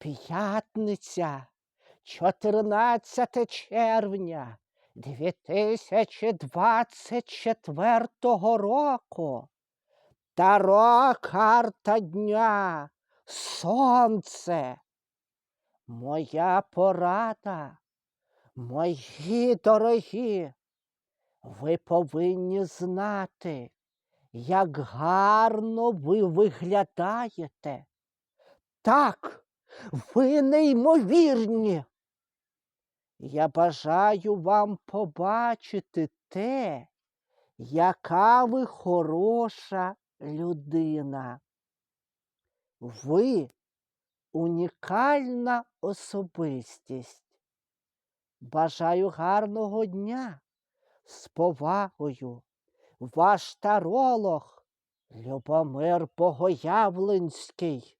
П'ятниця, 14 червня 2024 року. Таро карта дня. Сонце. Моя порада. Мої дорогі, ви повинні знати, як гарно ви виглядаєте. Так, ви неймовірні. Я бажаю вам побачити те, яка ви хороша людина. Ви унікальна особистість. Бажаю гарного дня з повагою. Ваш таролог Любомир Богоявленський.